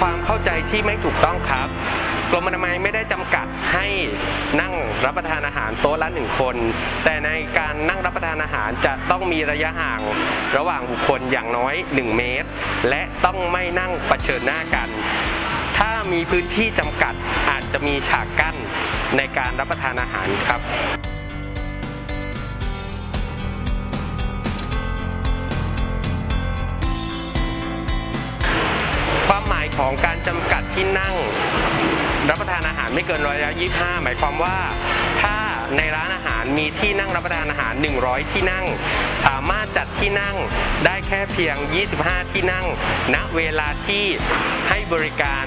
ความเข้าใจที่ไม่ถูกต้องครับกรมอนามัยไม่ได้จำกัดให้นั่งรับประทานอาหารโต๊ะละหนึ่งคน แต่ในการนั่งรับประทานอาหารจะต้องมีระยะห่างระหว่างบุคคลอย่างน้อย 1 เมตร และต้องไม่นั่งเผชิญหน้ากัน ถ้ามีพื้นที่จำกัดอาจจะมีฉากกั้นในการรับประทานอาหารครับ ของการจำกัดที่นั่ง รับประทานอาหารไม่เกินร้อยละ25หมายความว่า ถ้าในร้านอาหารมีที่นั่งรับประทานอาหาร 100 ที่นั่ง สามารถจัดที่นั่งได้แค่เพียง 25 ที่นั่ง ณเวลาที่ให้บริการ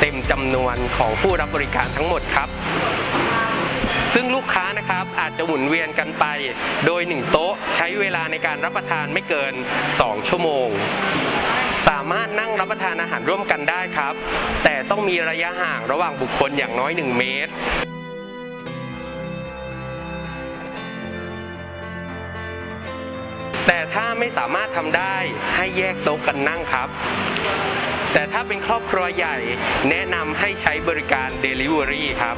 เต็มจำนวนของผู้รับบริการทั้งหมดครับซึ่งลูกค้านะครับอาจจะหมุนเวียนกันไป โดย 1 โต๊ะใช้เวลาในการรับประทานไม่เกิน 2 ชั่วโมง สามารถนั่งรับประทานอาหารร่วมกันได้ครับ แต่ต้องมีระยะห่างระหว่างบุคคลอย่างน้อย 1 เมตรแต่ถ้าไม่สามารถทำได้ให้แยกโต๊ะกันนั่งครับ แต่ถ้าเป็นครอบครัวใหญ่แนะนำให้ใช้บริการ Delivery ครับ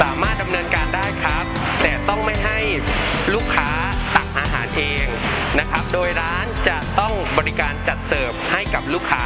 สามารถดำเนินการได้ครับ ต้องไม่ให้ลูกค้าตักอาหารเองนะครับ โดยร้านจะต้องบริการจัดเสิร์ฟให้กับลูกค้า